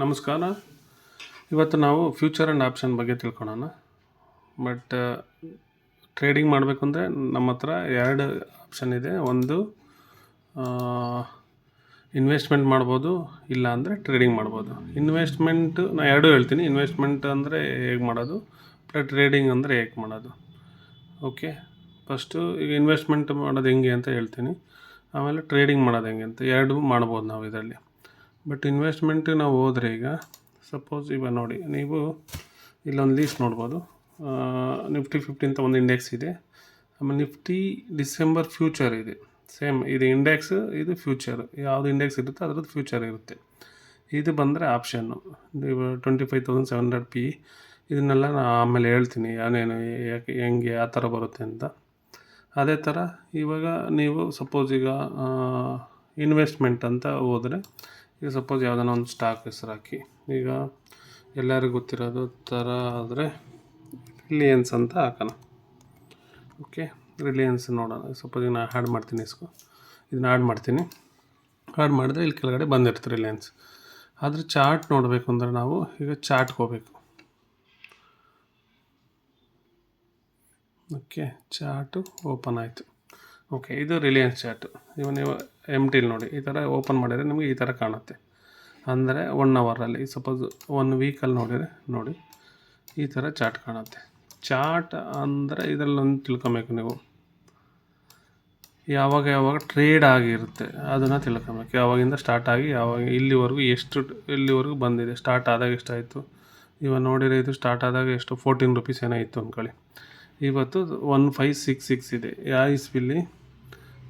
ನಮಸ್ಕಾರ. ಇವತ್ತು ನಾವು ಫ್ಯೂಚರ್ ಆ್ಯಂಡ್ ಆಪ್ಷನ್ ಬಗ್ಗೆ ತಿಳ್ಕೊಳೋಣ. ಬಟ್ ಟ್ರೇಡಿಂಗ್ ಮಾಡಬೇಕು ಅಂದರೆ ನಮ್ಮ ಹತ್ರ ಎರಡು ಆಪ್ಷನ್ ಇದೆ. ಒಂದು ಇನ್ವೆಸ್ಟ್ಮೆಂಟ್ ಮಾಡ್ಬೋದು, ಇಲ್ಲ ಅಂದರೆ ಟ್ರೇಡಿಂಗ್ ಮಾಡ್ಬೋದು. ಇನ್ವೆಸ್ಟ್ಮೆಂಟ್ ನಾನು ಎರಡೂ ಹೇಳ್ತೀನಿ. ಇನ್ವೆಸ್ಟ್ಮೆಂಟ್ ಅಂದರೆ ಹೇಗೆ ಮಾಡೋದು? ಪ್ಲಸ್ ಟ್ರೇಡಿಂಗ್ ಅಂದರೆ ಹೇಗೆ ಮಾಡೋದು? ಓಕೆ ಫಸ್ಟು ಈಗ ಇನ್ವೆಸ್ಟ್ಮೆಂಟ್ ಮಾಡೋದು ಹೆಂಗೆ ಅಂತ ಹೇಳ್ತೀನಿ. ಆಮೇಲೆ ಟ್ರೇಡಿಂಗ್ ಮಾಡೋದು ಹೆಂಗೆ ಅಂತ. ಎರಡು ಮಾಡ್ಬೋದು ನಾವು ಇದರಲ್ಲಿ. ಬಟ್ ಇನ್ವೆಸ್ಟ್ಮೆಂಟ್ ನಾವು ಹೋದರೆ ಈಗ ಸಪೋಸ್ ಇವಾಗ ನೋಡಿ, ನೀವು ಇಲ್ಲೊಂದು ಲೀಸ್ಟ್ ನೋಡ್ಬೋದು. ನಿಫ್ಟಿ ಫಿಫ್ಟಿ ಅಂತ ಒಂದು ಇಂಡೆಕ್ಸ್ ಇದೆ. ಆಮೇಲೆ ನಿಫ್ಟಿ ಡಿಸೆಂಬರ್ ಫ್ಯೂಚರ್ ಇದೆ. ಸೇಮ್ ಇದು ಇಂಡೆಕ್ಸ್ ಇದು ಫ್ಯೂಚರ್ ಯಾವುದು ಇಂಡೆಕ್ಸ್ ಇರುತ್ತೆ ಅದರದ್ದು ಫ್ಯೂಚರ್ ಇರುತ್ತೆ. ಇದು ಬಂದರೆ option twenty five thousand seven hundred P ಇದನ್ನೆಲ್ಲ ನಾನು ಆಮೇಲೆ ಹೇಳ್ತೀನಿ ಏನೇನು ಯಾಕೆ, ಹೆಂಗೆ, ಆ ಥರ ಬರುತ್ತೆ ಅಂತ. ಅದೇ ಥರ ಇವಾಗ ನೀವು ಸಪೋಸ್ ಈಗ ಇನ್ವೆಸ್ಟ್ಮೆಂಟ್ ಅಂತ ಹೋದರೆ ಈಗ ಸಪೋಸ್ ಯಾವುದಾನ ಒಂದು ಸ್ಟಾಕ್ ಹೆಸರು ಹಾಕಿ. ಈಗ ಎಲ್ಲರಿಗೂ ಗೊತ್ತಿರೋದು ಥರ ಆದರೆ ರಿಲಿಯನ್ಸ್ ಅಂತ ಹಾಕೋಣ. ಓಕೆ ರಿಲಿಯನ್ಸ್ ನೋಡೋಣ. ಸಪೋಸ್ ಈಗ ನಾನು ಆ್ಯಡ್ ಮಾಡ್ತೀನಿ ಇಸ್ಕೊ. ಇದನ್ನ ಆ್ಯಡ್ ಮಾಡ್ತೀನಿ. ಆ್ಯಡ್ ಮಾಡಿದ್ರೆ ಇಲ್ಲಿ ಕೆಳಗಡೆ ಬಂದಿರುತ್ತೆ ರಿಲಯನ್ಸ್ ಆದರೆ ಚಾರ್ಟ್ ನೋಡಬೇಕು ಅಂದರೆ ನಾವು ಈಗ ಚಾರ್ಟ್ಗೆ ಹೋಗ್ಬೇಕು. ಓಕೆ ಚಾರ್ಟು ಓಪನ್ ಆಯಿತು. ಓಕೆ ಇದು ರಿಲಯನ್ಸ್ ಚಾರ್ಟು ಇವಾಗ ನೀವು ಎಂ ಟಿಲ್ ನೋಡಿ, ಈ ಥರ ಓಪನ್ ಮಾಡಿದರೆ ನಿಮಗೆ ಈ ಥರ ಕಾಣುತ್ತೆ. ಅಂದರೆ ಒನ್ ಅವರಲ್ಲಿ ಸಪೋಸ್ ಒನ್ ವೀಕಲ್ಲಿ ನೋಡಿದರೆ, ನೋಡಿ, ಈ ಥರ ಚಾಟ್ ಕಾಣುತ್ತೆ. ಚಾಟ್ ಅಂದರೆ ಇದರಲ್ಲಿ ಒಂದು ತಿಳ್ಕೊಬೇಕು ನೀವು. ಯಾವಾಗ ಯಾವಾಗ ಟ್ರೇಡ್ ಆಗಿರುತ್ತೆ, ಅದನ್ನು ತಿಳ್ಕೊಬೇಕು. ಯಾವಾಗಿಂದ ಸ್ಟಾರ್ಟ್ ಆಗಿ, ಯಾವಾಗ, ಇಲ್ಲಿವರೆಗೂ ಎಷ್ಟು, ಇಲ್ಲಿವರೆಗೂ ಬಂದಿದೆ ಸ್ಟಾರ್ಟ್ ಆದಾಗ ಎಷ್ಟಾಯಿತು? ಇವಾಗ ನೋಡಿರೋ ಇದು ಸ್ಟಾರ್ಟ್ ಆದಾಗ ಎಷ್ಟು ಫೋರ್ಟೀನ್ ರುಪೀಸ್ ಏನೋ ಇತ್ತು ಅಂದ್ಕೊಳ್ಳಿ ಇವತ್ತು ಒನ್ ಫೈವ್ ಸಿಕ್ಸ್ ಸಿಕ್ಸ್ ಇದೆ. ಯಾವ ಇಸ್ವಿಲಿ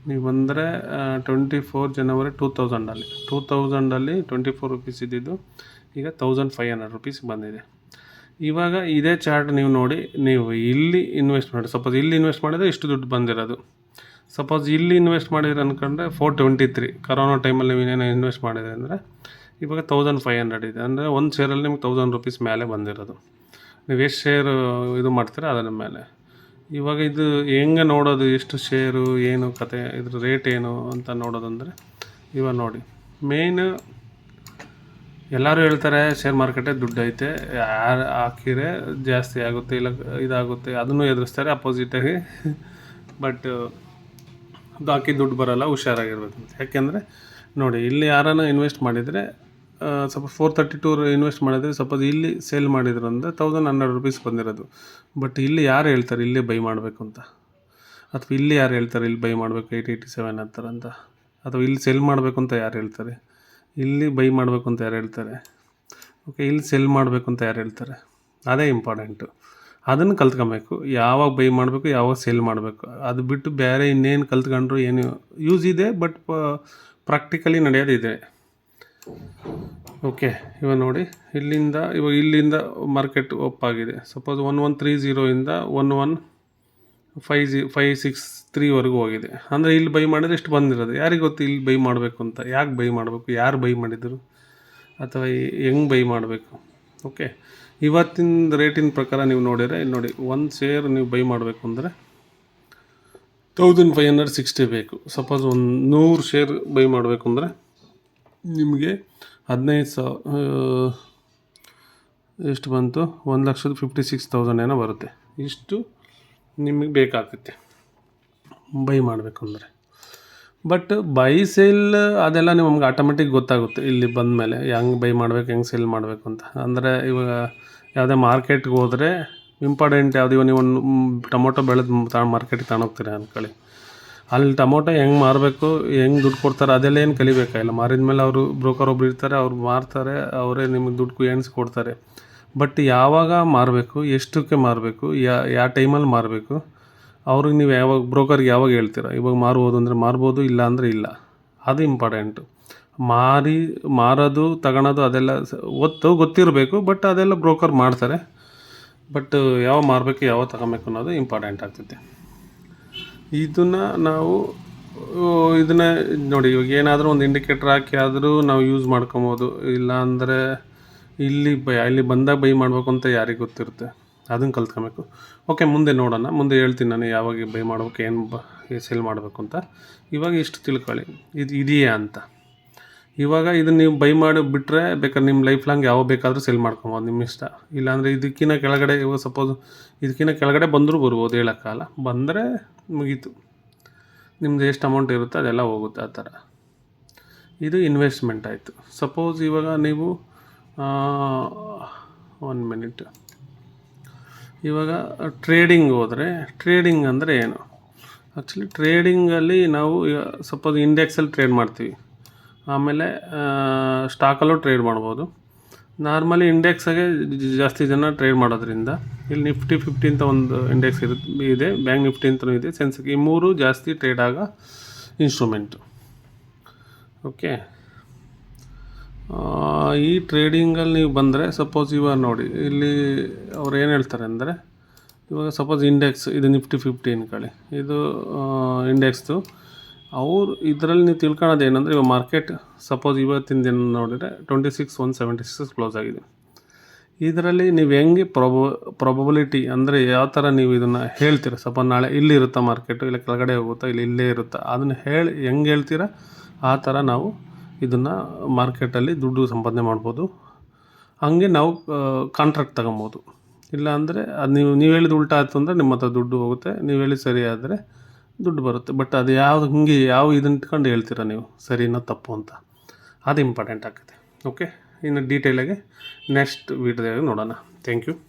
ನೀವು ಬಂದರೆ ಟ್ವೆಂಟಿ ಫೋರ್ ಜನವರಿ ಟೂ ತೌಸಂಡಲ್ಲಿ ಟೂ ತೌಸಂಡಲ್ಲಿ ಟ್ವೆಂಟಿ ಫೋರ್ ರುಪೀಸ್ ಇದ್ದಿದ್ದು, ಈಗ ತೌಸಂಡ್ ಫೈವ್ ಹಂಡ್ರೆಡ್ ರುಪೀಸ್ ಬಂದಿದೆ. ಇವಾಗ ಇದೇ ಚಾರ್ಟ್ ನೀವು ನೋಡಿ, ನೀವು ಇಲ್ಲಿ ಇನ್ವೆಸ್ಟ್ ಮಾಡಿ ಸಪೋಸ್ ಇಲ್ಲಿ ಇನ್ವೆಸ್ಟ್ ಮಾಡಿದರೆ ಇಷ್ಟು ದುಡ್ಡು ಬಂದಿರೋದು. ಸಪೋಸ್ ಇಲ್ಲಿ ಇನ್ವೆಸ್ಟ್ ಮಾಡಿದ್ರೆ ಅಂದ್ಕೊಂಡ್ರೆ ಫೋರ್ ಟ್ವೆಂಟಿ ತ್ರೀ ಕರೋನಾ ಟೈಮಲ್ಲಿ ನೀವು ಏನೇನು ಇನ್ವೆಸ್ಟ್ ಮಾಡಿದೆ ಅಂದರೆ, ಇವಾಗ ತೌಸಂಡ್ ಫೈವ್ ಹಂಡ್ರೆಡ್ ಇದೆ. ಅಂದರೆ ಒಂದು ಶೇರಲ್ಲಿ ನಿಮ್ಗೆ ತೌಸಂಡ್ ರುಪೀಸ್ ಮೇಲೆ ಬಂದಿರೋದು. ನೀವು ಎಷ್ಟು ಶೇರು ಇದು ಮಾಡ್ತೀರಾ ಅದರ ಮೇಲೆ? ಇವಾಗ ಇದು ಹೆಂಗೆ ನೋಡೋದು, ಎಷ್ಟು ಶೇರು ಏನು ಕತೆ, ಇದ್ರ ರೇಟ್ ಏನು ಅಂತ ನೋಡೋದಂದರೆ, ಇವಾಗ ನೋಡಿ. ಮೇಯ್ನ್ ಎಲ್ಲರೂ ಹೇಳ್ತಾರೆ ಶೇರ್ ಮಾರ್ಕೆಟೇ ದುಡ್ಡು ಐತೆ, ಯಾರು ಹಾಕಿದ್ರೆ ಜಾಸ್ತಿ ಆಗುತ್ತೆ ಇಲ್ಲ ಇದಾಗುತ್ತೆ, ಅದನ್ನು ಎದುರಿಸ್ತಾರೆ ಅಪೋಸಿಟಾಗಿ ಬಟ್ ಅದು ಹಾಕಿ ದುಡ್ಡು ಬರೋಲ್ಲ ಹುಷಾರಾಗಿರ್ಬೇಕು ಯಾಕೆಂದರೆ ನೋಡಿ, ಇಲ್ಲಿ ಯಾರನ್ನು ಇನ್ವೆಸ್ಟ್ ಮಾಡಿದರೆ ಸ್ವಲ್ಪ ಫೋರ್ ತರ್ಟಿ ಟೂ ಇನ್ವೆಸ್ಟ್ ಮಾಡಿದರೆ ಸಪೋಸ್ ಇಲ್ಲಿ ಸೇಲ್ ಮಾಡಿದ್ರು ಅಂದರೆ ತೌಸಂಡ್ ಹಂಡ್ರೆಡ್ ರುಪೀಸ್ ಬಂದಿರೋದು. ಬಟ್ ಇಲ್ಲಿ ಯಾರು ಹೇಳ್ತಾರೆ ಇಲ್ಲೇ ಬೈ ಮಾಡಬೇಕು ಅಂತ? ಅಥವಾ ಇಲ್ಲಿ ಯಾರು ಹೇಳ್ತಾರೆ ಇಲ್ಲಿ ಬೈ ಮಾಡಬೇಕು ಏಯ್ಟ್ ಏಯ್ಟಿ ಸೆವೆನ್ ಆ ಅಂತ? ಅಥವಾ ಇಲ್ಲಿ ಸೆಲ್ ಮಾಡಬೇಕು ಅಂತ ಯಾರು ಹೇಳ್ತಾರೆ? ಇಲ್ಲಿ ಬೈ ಮಾಡಬೇಕು ಅಂತ ಯಾರು ಹೇಳ್ತಾರೆ? ಓಕೆ ಇಲ್ಲಿ ಸೆಲ್ ಮಾಡಬೇಕು ಅಂತ ಯಾರು ಹೇಳ್ತಾರೆ? ಅದೇ ಇಂಪಾರ್ಟೆಂಟು ಅದನ್ನು ಕಲ್ತ್ಕೊಬೇಕು. ಯಾವಾಗ ಬೈ ಮಾಡಬೇಕು, ಯಾವಾಗ ಸೇಲ್ ಮಾಡಬೇಕು. ಅದು ಬಿಟ್ಟು ಬೇರೆ ಇನ್ನೇನು ಕಲ್ತ್ಕೊಂಡ್ರು ಏನು ಯೂಸ್ ಇದೆ ಬಟ್ ಪ್ರಾಕ್ಟಿಕಲಿ ನಡೆಯೋದಿದೆ. ಓಕೆ ಇವಾಗ ನೋಡಿ. ಇಲ್ಲಿಂದ, ಇವಾಗ ಇಲ್ಲಿಂದ ಮಾರ್ಕೆಟ್ ಆಗಿದೆ. ಸಪೋಸ್ ಒನ್ ಒನ್ ತ್ರೀ ಝೀರೋಯಿಂದ ಒನ್ ಒನ್ ಫೈ ಜಿ ಫೈ ಸಿಕ್ಸ್ ತ್ರೀವರೆಗೂ ಹೋಗಿದೆ. ಅಂದರೆ ಇಲ್ಲಿ ಬೈ ಮಾಡಿದ್ರೆ ಇಷ್ಟು ಬಂದಿರೋದು. ಯಾರಿಗೆ ಗೊತ್ತು ಇಲ್ಲಿ ಬೈ ಮಾಡಬೇಕು ಅಂತ? ಯಾಕೆ ಬೈ ಮಾಡಬೇಕು? ಯಾರು ಬೈ ಮಾಡಿದರು? ಅಥವಾ ಹೆಂಗೆ ಬೈ ಮಾಡಬೇಕು? ಓಕೆ ಇವತ್ತಿನ ರೇಟಿನ ಪ್ರಕಾರ ನೀವು ನೋಡಿದರೆ, ಇಲ್ಲಿ ನೋಡಿ ಒಂದು ಶೇರ್ ನೀವು ಬೈ ಮಾಡಬೇಕು ಅಂದರೆ ತೌಸಂಡ್ ಫೈವ್ ಹಂಡ್ರೆಡ್ ಸಿಕ್ಸ್ಟಿ ಬೇಕು. ಸಪೋಸ್ ಒಂದು ನೂರು ಶೇರ್ ಬೈ ಮಾಡಬೇಕು ಅಂದರೆ ನಿಮಗೆ ಹದಿನೈದು ಸಾವಿರ ಎಷ್ಟು ಬಂತು? ಒಂದು ಲಕ್ಷದ ಫಿಫ್ಟಿ ಸಿಕ್ಸ್ ತೌಸಂಡ್ ಏನೋ ಬರುತ್ತೆ. ಇಷ್ಟು ನಿಮಗೆ ಬೇಕಾಗುತ್ತೆ. ಬೈ ಮಾಡಬೇಕು ಅಂದರೆ. ಬಟ್ ಬೈ ಸೇಲ್ ಅದೆಲ್ಲ ನಿಮ್ಗೆ ಆಟೋಮೆಟಿಕ್ ಗೊತ್ತಾಗುತ್ತೆ. ಇಲ್ಲಿ ಬಂದ ಮೇಲೆ ಹೆಂಗೆ ಬೈ ಮಾಡಬೇಕು, ಹೆಂಗೆ ಸೇಲ್ ಮಾಡಬೇಕು ಅಂತ. ಅಂದರೆ ಇವಾಗ ಯಾವುದೇ ಮಾರ್ಕೆಟ್ಗೆ ಹೋದರೆ ಇಂಪಾರ್ಟೆಂಟ್ ಯಾವುದು ನೀವು ಒಂದು ಟೊಮೊಟೊ ಬೆಳೆದು ತಾ ಮಾರ್ಕೆಟಿಗೆ ತಗೊಂಡೋಗ್ತೀರ ಅಂದ್ಕೊಳ್ಳಿ ಅಲ್ಲಿ ಟೊಮೊಟೊ ಹೆಂಗೆ ಮಾರಬೇಕು, ಹೆಂಗೆ ದುಡ್ಡು ಕೊಡ್ತಾರೆ, ಅದೆಲ್ಲ ಏನು ಕಲಿಬೇಕಾಗಿಲ್ಲ ಮಾರಿದ ಮೇಲೆ ಅವರು ಬ್ರೋಕರ್ ಒಬ್ರು ಇರ್ತಾರೆ, ಅವ್ರು ಮಾರ್ತಾರೆ, ಅವರೇ ನಿಮಗೆ ದುಡ್ಡು ಎಣಿಸಿ ಕೊಡ್ತಾರೆ. ಬಟ್ ಯಾವಾಗ ಮಾರಬೇಕು, ಎಷ್ಟಕ್ಕೆ ಮಾರಬೇಕು, ಯಾ ಯಾವ ಟೈಮಲ್ಲಿ ಮಾರಬೇಕು, ಅವ್ರಿಗೆ ನೀವು ಯಾವಾಗ, ಬ್ರೋಕರ್ಗೆ ಯಾವಾಗ ಹೇಳ್ತೀರ? ಇವಾಗ ಮಾರ್ಬೋದು ಅಂದರೆ ಮಾರ್ಬೋದು, ಇಲ್ಲ ಅಂದರೆ ಇಲ್ಲ. ಅದು ಇಂಪಾರ್ಟೆಂಟು. ಮಾರಿ, ಮಾರೋದು, ತಗೊಳೋದು ಅದೆಲ್ಲ ಒತ್ತು ಗೊತ್ತು, ಗೊತ್ತಿರಬೇಕು, ಬಟ್ ಅದೆಲ್ಲ ಬ್ರೋಕರ್ ಮಾಡ್ತಾರೆ. ಬಟ್ ಯಾವ ಮಾರಬೇಕು, ಯಾವ ತಗೊಬೇಕು ಅನ್ನೋದು ಇಂಪಾರ್ಟೆಂಟ್ ಆಗ್ತೈತೆ. ಇದನ್ನು ನಾವು ಇದನ್ನ ನೋಡಿ, ಇವಾಗ ಏನಾದರೂ ಒಂದು ಇಂಡಿಕೇಟ್ರ್ ಹಾಕಿ ಆದರೂ ನಾವು ಯೂಸ್ ಮಾಡ್ಕೊಬೋದು. ಇಲ್ಲ ಅಂದರೆ ಇಲ್ಲಿ ಬೈ ಇಲ್ಲಿ ಬಂದಾಗ ಬೈ ಮಾಡಬೇಕು ಅಂತ ಯಾರಿಗೆ ಗೊತ್ತಿರುತ್ತೆ. ಅದನ್ನು ಕಲ್ತ್ಕೊಬೇಕು. ಓಕೆ ಮುಂದೆ ನೋಡೋಣ. ಮುಂದೆ ಹೇಳ್ತೀನಿ ನಾನು ಯಾವಾಗ ಬೈ ಮಾಡ್ಬೇಕು, ಏನು ಬ ಸೇಲ್ ಮಾಡಬೇಕು ಅಂತ. ಇವಾಗ ಇಷ್ಟು ತಿಳ್ಕೊಳ್ಳಿ. ಇದು, ಇದೆಯಾ ಅಂತ. ಇವಾಗ ಇದನ್ನ ನೀವು ಬೈ ಮಾಡಿ ಬಿಟ್ಟರೆ ಬೇಕಾದ್ರೆ ನಿಮ್ಮ ಲೈಫ್ ಲಾಂಗ್ ಯಾವ ಬೇಕಾದರೂ ಸೆಲ್ ಮಾಡ್ಕೊಬೋದು ನಿಮ್ಮ ಇಷ್ಟ. ಇಲ್ಲಾಂದರೆ ಇದಕ್ಕಿಂತ ಕೆಳಗಡೆ, ಇವಾಗ ಸಪೋಸ್ ಇದಕ್ಕಿಂತ ಕೆಳಗಡೆ ಬಂದರೂ ಬರ್ಬೋದು ಹೇಳೋಕ್ಕಲ್ಲ ಬಂದರೆ ಮುಗೀತು. ನಿಮ್ದು ಎಷ್ಟು ಅಮೌಂಟ್ ಇರುತ್ತೆ ಅದೆಲ್ಲ ಹೋಗುತ್ತೆ ಆ ಥರ. ಇದು ಇನ್ವೆಸ್ಟ್ಮೆಂಟ್ ಆಯಿತು. ಸಪೋಸ್ ಇವಾಗ ನೀವು ಒನ್ ಮಿನಿಟ್ ಇವಾಗ ಟ್ರೇಡಿಂಗ್ ಹೋದರೆ ಟ್ರೇಡಿಂಗ್ ಅಂದರೆ ಏನು? ಆ್ಯಕ್ಚುಲಿ ಟ್ರೇಡಿಂಗಲ್ಲಿ ನಾವು ಸಪೋಸ್ ಇಂಡೆಕ್ಸಲ್ಲಿ ಟ್ರೇಡ್ ಮಾಡ್ತೀವಿ. ಆಮೇಲೆ ಸ್ಟಾಕಲ್ಲೂ ಟ್ರೇಡ್ ಮಾಡ್ಬೋದು. ನಾರ್ಮಲಿ ಇಂಡೆಕ್ಸಾಗೆ ಜಾಸ್ತಿ ಜನ ಟ್ರೇಡ್ ಮಾಡೋದ್ರಿಂದ ಇಲ್ಲಿ ನಿಫ್ಟಿ ಫಿಫ್ಟಿ ಅಂತ ಒಂದು ಇಂಡೆಕ್ಸ್ ಇರುತ್ತೆ ಇದೆ. ಬ್ಯಾಂಕ್ ನಿಫ್ಟಿ ಅಂತಲೂ ಇದೆ. ಸೆನ್ಸೆಕ್ಸ್ ಈ ಮೂರು ಜಾಸ್ತಿ ಟ್ರೇಡ್ ಆಗೋ ಇನ್ಸ್ಟ್ರೂಮೆಂಟು ಓಕೆ ಈ ಟ್ರೇಡಿಂಗಲ್ಲಿ ನೀವು ಬಂದರೆ ಸಪೋಸ್ ಇವಾಗ ನೋಡಿ, ಇಲ್ಲಿ ಅವ್ರು ಏನು ಹೇಳ್ತಾರೆ ಅಂದರೆ, ಇವಾಗ ಸಪೋಸ್ ಇಂಡೆಕ್ಸ್ ಇದು ನಿಫ್ಟಿ ಫಿಫ್ಟಿ ಅನ್ಕೊಳ್ಳಿ. ಇದು ಇಂಡೆಕ್ಸ್ದು ಅವ್ರು ಇದರಲ್ಲಿ ನೀವು ತಿಳ್ಕೊಳ್ಳೋದು ಏನಂದರೆ, ಇವಾಗ ಮಾರ್ಕೆಟ್ ಸಪೋಸ್ ಇವತ್ತಿನ ದಿನ ನೋಡಿದರೆ twenty six one seventy six close ಆಗಿದೆ. ಇದರಲ್ಲಿ ನೀವು ಹೆಂಗೆ ಪ್ರೊಬ ಪ್ರೊಬಬಿಲಿಟಿ ಅಂದರೆ ಯಾವ ಥರ ನೀವು ಇದನ್ನು ಹೇಳ್ತೀರ? ಸಪೋಸ್ ನಾಳೆ ಇಲ್ಲಿ ಇರುತ್ತಾ ಮಾರ್ಕೆಟು ಇಲ್ಲ ಕೆಳಗಡೆ ಹೋಗುತ್ತಾ, ಇಲ್ಲಿ ಇಲ್ಲೇ ಇರುತ್ತಾ? ಅದನ್ನು ಹೇಳಿ ಹೆಂಗೆ ಹೇಳ್ತೀರಾ? ಆ ಥರ ನಾವು ಇದನ್ನು ಮಾರ್ಕೆಟಲ್ಲಿ ದುಡ್ಡು ಸಂಪಾದನೆ ಮಾಡ್ಬೋದು. ಹಂಗೆ ನಾವು ಕಾಂಟ್ರಾಕ್ಟ್ ತಗೊಬೋದು. ಇಲ್ಲ ಅಂದರೆ ಅದು ನೀವು ನೀವು ಹೇಳಿದ ಉಲ್ಟಾ ಆಯಿತು ಅಂದರೆ ನಿಮ್ಮ ಹತ್ರ ದುಡ್ಡು ಹೋಗುತ್ತೆ. ನೀವು ಹೇಳಿದ ಸರಿ ಆದರೆ ದುಡ್ಡು ಬರುತ್ತೆ. ಬಟ್ ಅದು ಯಾವ್ದು ಹಿಂಗೆ ಯಾವ ಇದನ್ನ ಇಟ್ಕೊಂಡು ಹೇಳ್ತೀರಾ ನೀವು? ಸರಿನೋ ತಪ್ಪು ಅಂತ. ಅದು ಇಂಪಾರ್ಟೆಂಟ್ ಆಗುತ್ತೆ. ಓಕೆ ಇನ್ನು ಡೀಟೇಲಾಗಿ ನೆಕ್ಸ್ಟ್ ವೀಡಿಯೋದಾಗ ನೋಡೋಣ. Thank you